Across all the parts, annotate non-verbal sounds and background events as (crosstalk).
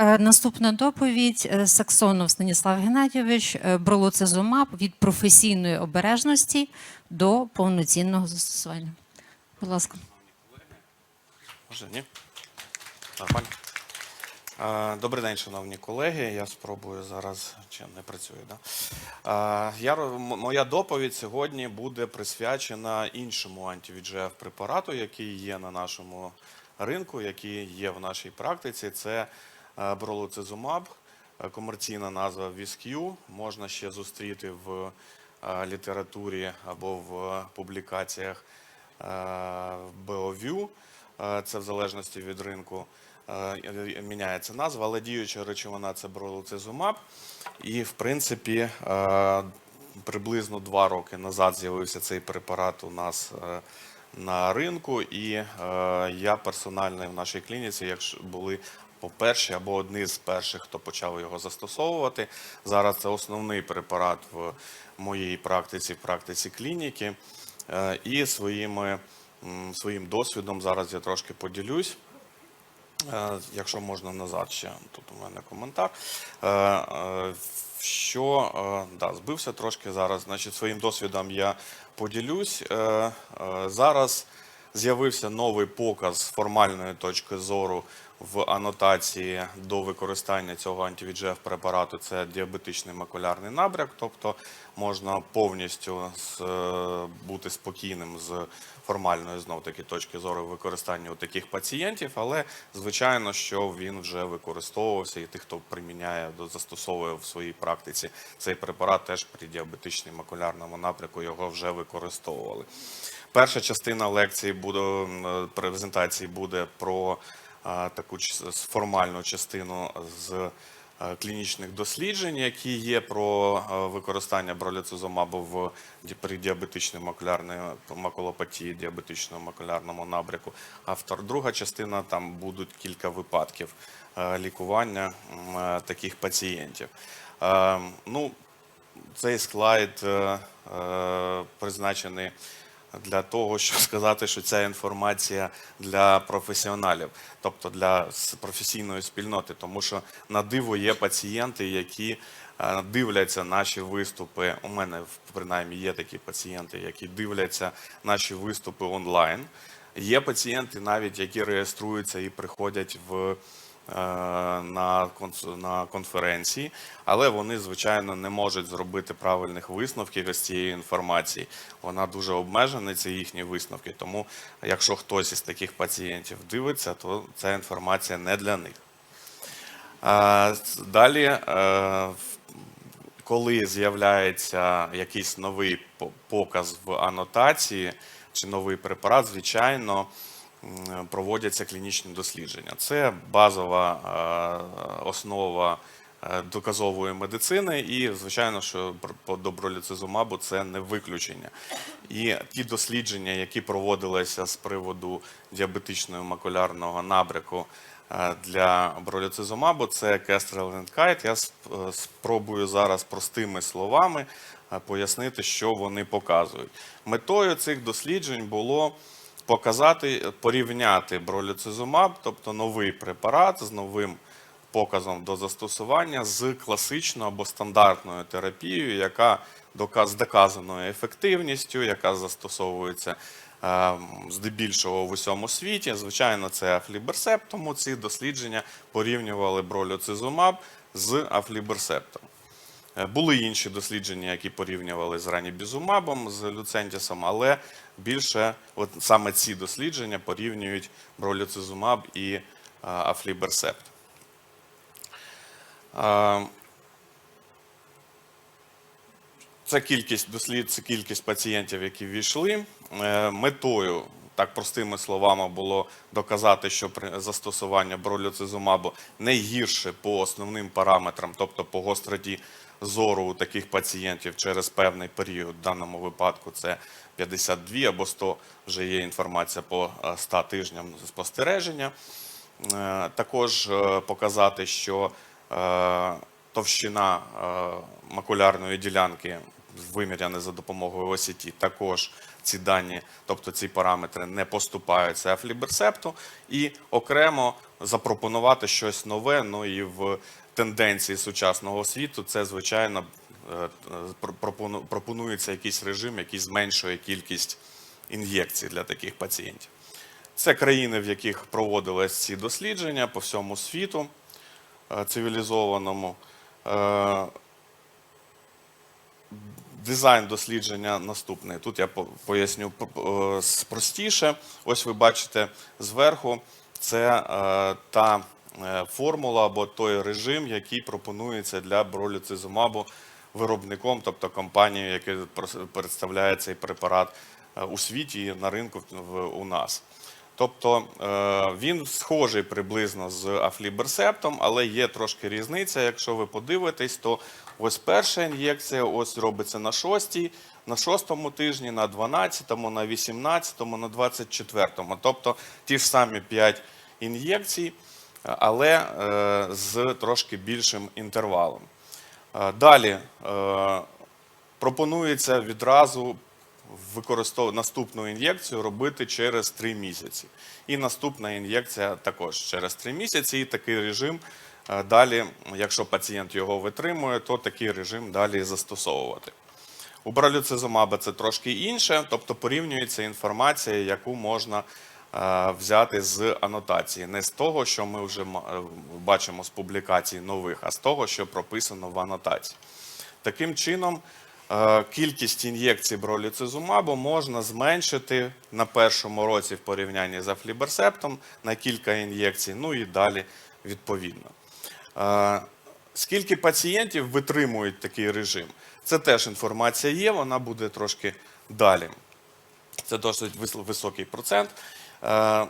Е, Наступна доповідь е, Саксонов Станіслав Геннадійович е, Бролоцизумаб від професійної обережності до повноцінного застосування. Будь ласка. Може, ні? Нормально. Добрий день, шановні колеги. Я спробую зараз, чи не працює, да? Я, моя доповідь сьогодні буде присвячена іншому антивіджеф препарату, який є на нашому ринку, який є в нашій практиці. Це е, бролоцизумаб, е, комерційна назва Віск'ю. Можна ще зустріти в е, літературі або в публікаціях е. Е, Це в залежності від ринку е, міняється назва, але діюча речовина це бролуцизумаб. І, в принципі, е, приблизно два роки назад з'явився цей препарат у нас е, на ринку, і е, я персонально в нашій клініці, якщо були по-перше, або одні з перших, хто почав його застосовувати. Зараз це основний препарат в моїй практиці, в практиці клініки. Е, І своїми, своїм досвідом зараз я трошки поділюсь. Е, Якщо можна назад ще, тут у мене коментар. Е, Що да, збився трошки зараз. Значить, своїм досвідом я поділюсь. Зараз з'явився новий показ з формальної точки зору в анотації до використання цього антивіджеф препарату. Це діабетичний макулярний набряк, тобто можна повністю е, бути спокійним з формальної знов таки точки зору використання у таких пацієнтів, але звичайно, що він вже використовувався, і тих, хто приміняє застосовує в своїй практиці цей препарат, теж при діабетичному макулярному напряку його вже використовували. Перша частина лекції буде презентації буде про таку формальну частину з е, клінічних досліджень, які є про е, використання броліцизумабу в при діабетичній макулярній макулопатії, діабетичному макулярному набряку. А втор- друга частина там будуть кілька випадків е, лікування таких пацієнтів. Ну, цей слайд призначений для того, щоб (laughs) сказати, що ця інформація для професіоналів, тобто для професійної спільноти, тому що на диво є пацієнти, які е, дивляться наші виступи. У мене принаймні є такі пацієнти, які дивляться наші виступи онлайн. Є пацієнти, навіть які реєструються і приходять в на, конференції, але вони, звичайно, не можуть зробити правильних висновків із цієї інформації. Вона дуже обмежена, це їхні висновки. Тому, якщо хтось із таких пацієнтів дивиться, то ця інформація не для них. Далі, е, коли з'являється якийсь новий показ в анотації чи новий препарат, звичайно, проводяться клінічні дослідження. Це базова е, основа е, доказової медицини, і звичайно, що по доброліцизумабу це не виключення. І ті дослідження, які проводилися з приводу діабетичного макулярного набряку е, для броліцизумабу, це Kite. Я спробую зараз простими словами пояснити, що вони показують. Метою цих досліджень було показати, порівняти броліцизумаб, тобто новий препарат з новим показом до застосування з класичною або стандартною терапією, яка з доказаною ефективністю, яка застосовується е, здебільшого в усьому світі. Звичайно, це афліберсепт, тому ці дослідження порівнювали броліцизумаб з афліберсептом. Е, Були інші дослідження, які порівнювали з ранібізумабом, з люцентісом, але більше от саме ці дослідження порівнюють броліцизумаб і е, афліберсепт. Е, Це кількість дослід, це кількість пацієнтів, які ввійшли. Е, Метою, так простими словами, було доказати, що застосування броліцизумабу не гірше по основним параметрам, тобто по гостроті зору у таких пацієнтів через певний період. В даному випадку це 52 або 100, вже є інформація по е, 100 тижням спостереження. Е, Також е, показати, що е, товщина е, макулярної ділянки виміряні за допомогою OCT, також ці дані, тобто ці параметри не поступаються афліберсепту, і окремо запропонувати щось нове. Ну і в тенденції сучасного світу це звичайно е, пр- пропону- пропонується якийсь режим, який зменшує кількість ін'єкцій для таких пацієнтів. Це країни, в яких проводились ці дослідження по всьому світу е, цивілізованому. Дизайн дослідження наступний. Тут я поясню простіше. Ось ви бачите зверху, це е, та е, формула або той режим, який пропонується для бролюцизумабу виробником, тобто компанією, яка представляє цей препарат е, у світі і на ринку у нас. Тобто він схожий приблизно з афліберсептом, але є трошки різниця. Якщо ви подивитесь, то ось перша ін'єкція ось робиться на шостій, на шостому тижні, на 12-му, на 18-му, на 24-му. Тобто ті ж самі 5 ін'єкцій, але е, з трошки більшим інтервалом. Е, Далі е, пропонується відразу використовувати наступну ін'єкцію робити через 3 місяці. І наступна ін'єкція також через 3 місяці. І такий режим далі, якщо пацієнт його витримує, то такий режим далі застосовувати. У бралюцизумаба це трошки інше, тобто порівнюється інформація, яку можна е, взяти з анотації, не з того, що ми вже е, бачимо з публікацій нових, а з того, що прописано в анотації. Таким чином, е, кількість ін'єкцій броліцизумабу можна зменшити на першому році в порівнянні з афліберсептом на кілька ін'єкцій, ну і далі відповідно. Скільки пацієнтів витримують такий режим? Це теж інформація є, вона буде трошки далі. Це досить високий процент. Е,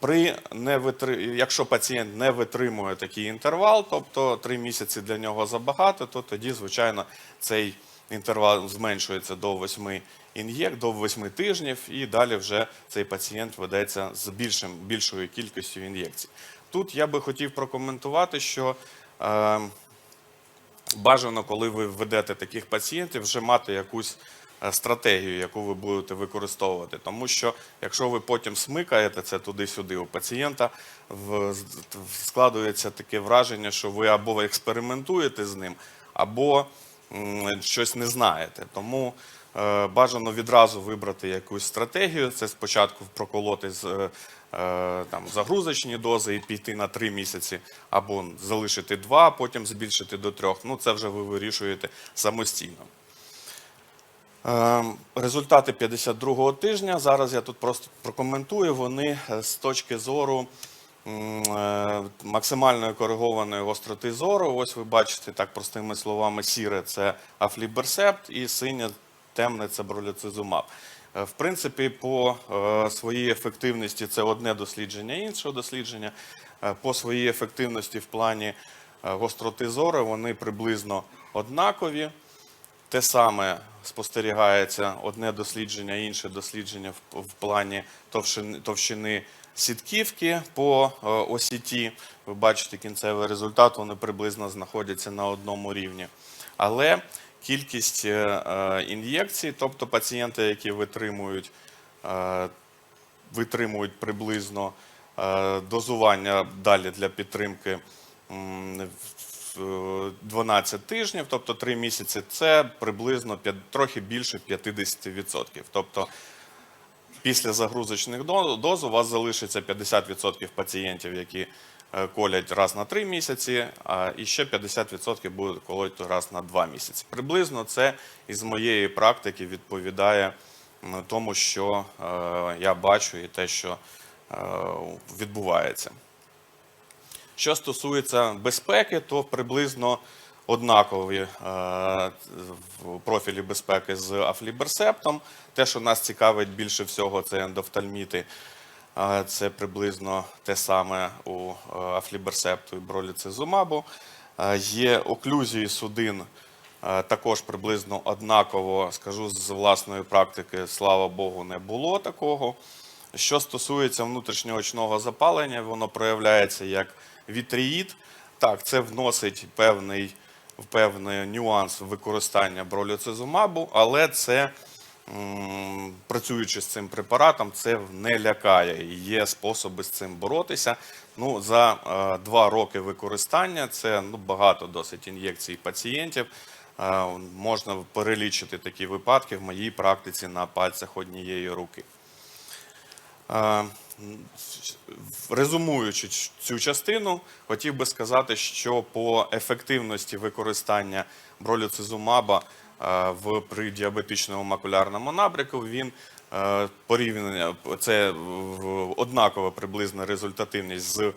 При невитри... Якщо пацієнт не витримує такий інтервал, тобто 3 місяці для нього забагато, то тоді, звичайно, цей інтервал зменшується до 8 ін'єк, до 8 тижнів, і далі вже цей пацієнт ведеться з більшим, більшою кількістю ін'єкцій. Тут я би хотів прокоментувати, що е, бажано, коли ви ведете таких пацієнтів, вже мати якусь е, стратегію, яку ви будете використовувати. Тому що якщо ви потім смикаєте це туди-сюди, у пацієнта в- складується таке враження, що ви або експериментуєте з ним, або щось не знаєте. Тому е, бажано відразу вибрати якусь стратегію. Це спочатку проколоти з е, там загрузочні дози і піти на 3 місяці, або залишити 2, а потім збільшити до 3. Ну, це вже ви вирішуєте самостійно. Е, Результати 52-го тижня. Зараз я тут просто прокоментую. Вони е, з точки зору е, максимальної коригованої гостроти зору. Ось ви бачите так простими словами: сіре це афліберсепт і синє темне це броліцизумаб. Е, В принципі, по е, своїй ефективності це одне дослідження, інше дослідження. Е, По своїй ефективності в плані гостроти зору вони приблизно однакові. Те саме спостерігається одне дослідження, інше дослідження в, плані товщини, сітківки по осіті. Ви бачите кінцевий результат, вони приблизно знаходяться на одному рівні. Але кількість е, е, ін'єкцій, тобто пацієнти, які витримують, е, витримують приблизно дозування далі для підтримки м, в- в 12 тижнів, тобто 3 місяці, це приблизно п'ят- трохи більше 50%. Тобто після загрузочних до- доз у вас залишиться 50% пацієнтів, які колять раз на 3 місяці, а і ще 50% будуть колоти раз на 2 місяці. Приблизно це із моєї практики відповідає тому, що е, я бачу і те, що е, відбувається. Що стосується безпеки, то приблизно однакові е, профілі безпеки з афліберсептом. Те, що нас цікавить більше всього, це ендофтальміти. Це приблизно те саме у е, афліберсепту і броліцизумабу. Е, Є оклюзії судин е, також приблизно однаково. Скажу з власної практики, слава Богу, не було такого. Що стосується внутрішньоочного запалення, воно проявляється як вітріїд. Так, це вносить певний певний нюанс використання бролюцизумабу, але це, працюючи з цим препаратом, це не лякає. Є способи з цим боротися. Ну, за е, два роки використання це ну, багато досить ін'єкцій пацієнтів. Е, можна перелічити такі випадки в моїй практиці на пальцях однієї руки. Е, Резумуючи цю частину, хотів би сказати, що по ефективності використання бролюцизумаба в при діабетичному макулярному набряку він е, порівняно це однакова приблизна результативність з е,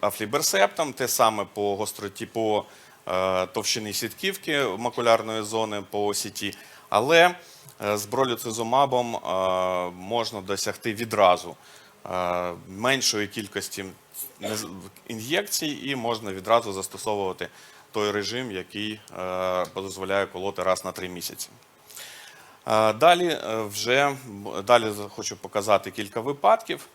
афліберсептом, те саме по гостроті по е, товщині сітківки макулярної зони по осіті, але е, з бролюцизумабом е, можна досягти відразу е, меншої кількості ін'єкцій, і можна відразу застосовувати той режим, який е, дозволяє колоти раз на три місяці. Е, Далі е, вже далі хочу показати кілька випадків.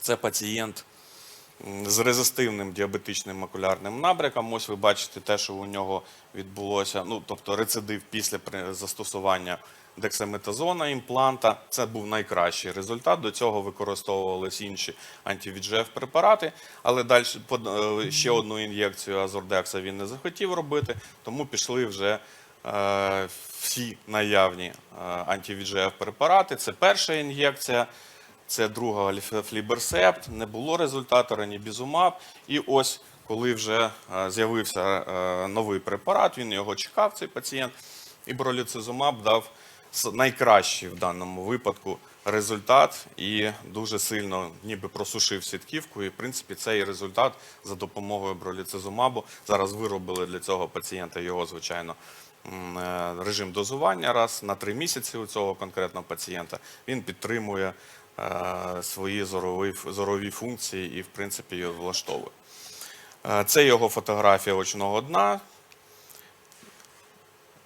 Це пацієнт з резистивним діабетичним макулярним набряком. Ось ви бачите те, що у нього відбулося, ну тобто рецидив після застосування дексаметазона імпланта. Це був найкращий результат. До цього використовувались інші антивіджеф препарати, але далі е, ще одну ін'єкцію азордекса він не захотів робити, тому пішли вже е, всі наявні е, антивіджеф препарати. Це перша ін'єкція. Це друга фліберсепт, не було результату ранібізумаб. І ось коли вже з'явився новий препарат, він його чекав, цей пацієнт, і бролюцизумаб дав найкращий в даному випадку результат і дуже сильно ніби просушив сітківку. І в принципі цей результат за допомогою бролюцизумабу зараз виробили для цього пацієнта його, звичайно, е, режим дозування раз на три місяці у цього конкретного пацієнта. Він підтримує е, свої зорові, зорові функції і, в принципі, його влаштовує. Е, Це його фотографія очного дна.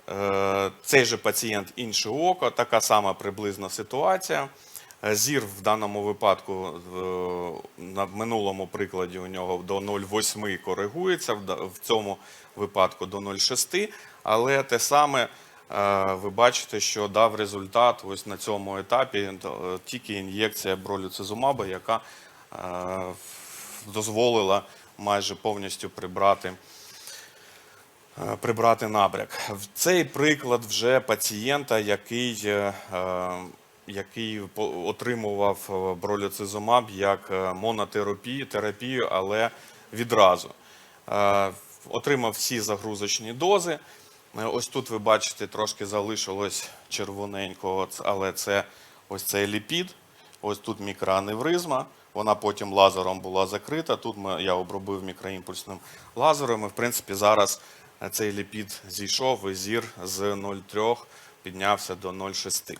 Е, Цей же пацієнт інше око, така сама приблизна ситуація. Е, Зір в даному випадку е, на минулому прикладі у нього до 0,8 коригується, в цьому випадку до 0,6, але те саме ви бачите, що дав результат ось на цьому етапі тільки ін'єкція бролюцизумаба, яка дозволила майже повністю прибрати прибрати набряк. Цей приклад вже пацієнта, який, е, е, який отримував е, бролюцизумаб як е, монотерапію, терапію, але відразу. Е, Отримав всі загрузочні дози. Е, Ось тут ви бачите, трошки залишилось червоненького, але це ось цей ліпід. Ось тут мікроаневризма. Вона потім лазером була закрита. Тут я обробив мікроімпульсним лазером. І, в принципі, зараз е, цей ліпід зійшов, і зір з 0,3 піднявся до 0,6.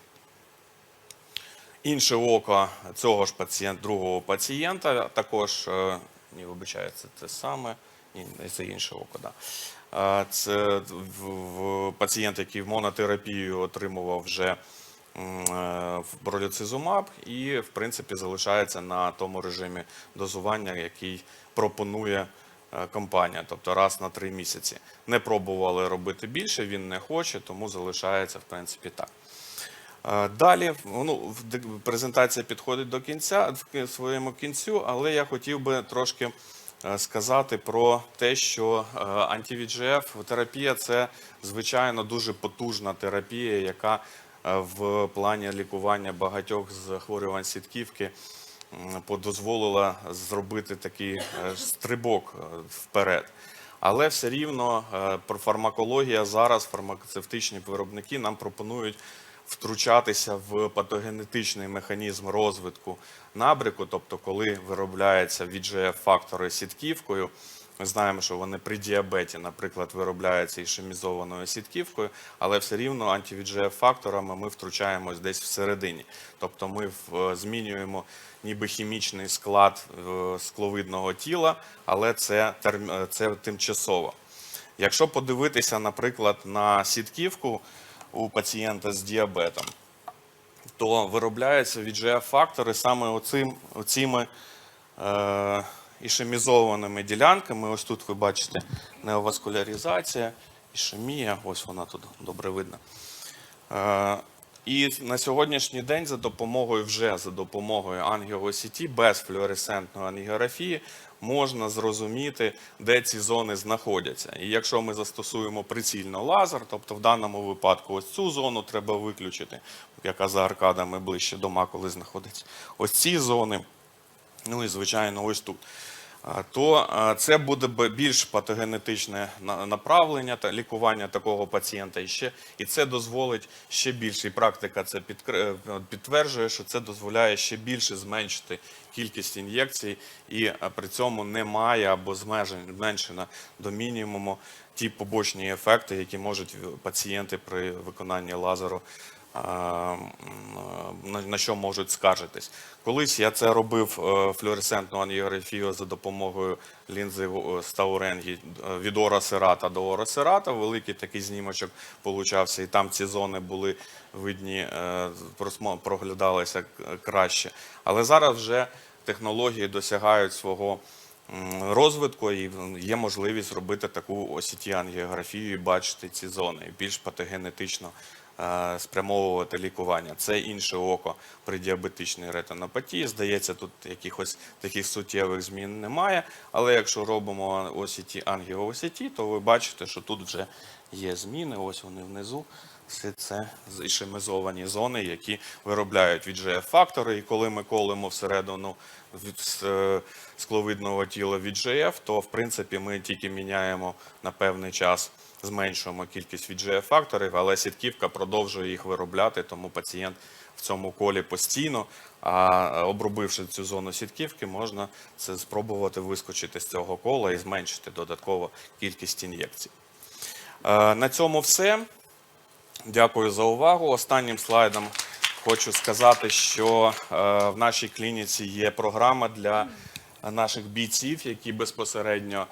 Інше око цього ж пацієнта, другого пацієнта, також, е, ні, вибачається, це саме, ні, це інше око, да. Це пацієнт, який в монотерапію отримував вже е, в бролюцизумаб і, в принципі, залишається на тому режимі дозування, який пропонує компанія, тобто раз на три місяці. Не пробували робити більше, він не хоче, тому залишається, в принципі, так. Е, Далі ну, презентація підходить до кінця своєму кінцю, але я хотів би трошки е, сказати про те, що е, антивіджеф терапія це звичайно дуже потужна терапія, яка е, в плані лікування багатьох захворювань сітківки подозволила зробити такий е, стрибок е, вперед. Але все рівно е, про фармакологія зараз, фармацевтичні виробники нам пропонують втручатися в патогенетичний механізм розвитку набрику, тобто коли виробляється VGF-фактори сітківкою. Ми знаємо, що вони при діабеті, наприклад, виробляються ішемізованою сітківкою, але все рівно антивіджеф-факторами ми втручаємось десь всередині. Тобто ми змінюємо ніби хімічний склад е, скловидного тіла, але це, терм- е, це тимчасово. Якщо подивитися, наприклад, на сітківку у пацієнта з діабетом, то виробляються VGF-фактори саме оцим, оціми е, ішемізованими ділянками. Ось тут ви бачите неоваскуляризація, ішемія, ось вона тут добре видно. Е, І на сьогоднішній день за допомогою вже за допомогою ангіосіті без флюоресцентної ангіографії можна зрозуміти, де ці зони знаходяться. І якщо ми застосуємо прицільно лазер, тобто в даному випадку ось цю зону треба виключити, яка за аркадами ближче до макули знаходиться. Ось ці зони, ну і звичайно, ось тут. То це буде більш патогенетичне направлення та лікування такого пацієнта. І, ще, і це дозволить ще більше, і практика це е, підтверджує, що це дозволяє ще більше зменшити кількість ін'єкцій, і при цьому немає або зменшено до мінімуму ті побочні ефекти, які можуть пацієнти при виконанні лазеру на, на що можуть скаржитись. Колись я це робив е, флюоресцентну ангіографію за допомогою лінзи е, Стауренгі е, від оросерата до оросерата. Великий такий знімочок получався, і там ці зони були видні, е, проглядалися краще. Але зараз вже технології досягають свого розвитку і є можливість робити таку осіті ангіографію і бачити ці зони більш патогенетично е, спрямовувати лікування. Це інше око при діабетичній ретинопатії. Здається, тут якихось таких суттєвих змін немає. Але якщо робимо осіті ангіоосіті, то ви бачите, що тут вже є зміни. Ось вони внизу. Все це ішемізовані зони, які виробляють VGF-фактори. І коли ми колемо всередину від е, скловидного тіла VGF, то в принципі ми тільки міняємо на певний час, зменшуємо кількість VGF-факторів, але сітківка продовжує їх виробляти, тому пацієнт в цьому колі постійно. А е, обробивши цю зону сітківки, можна це спробувати вискочити з цього кола і зменшити додатково кількість ін'єкцій. Е, На цьому все. Дякую за увагу. Останнім слайдом хочу сказати, що е, в нашій клініці є програма для наших бійців, які безпосередньо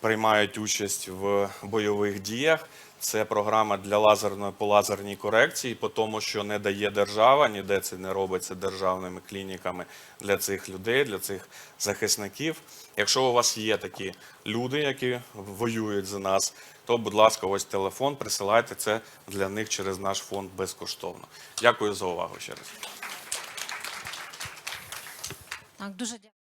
приймають участь в бойових діях. Це програма для лазерної по лазерній корекції, по тому, що не дає держава, ніде це не робиться державними клініками для цих людей, для цих захисників. Якщо у вас є такі люди, які воюють за нас, то, будь ласка, ось телефон, присилайте це для них через наш фонд безкоштовно. Дякую за увагу ще раз. Так, дуже дякую.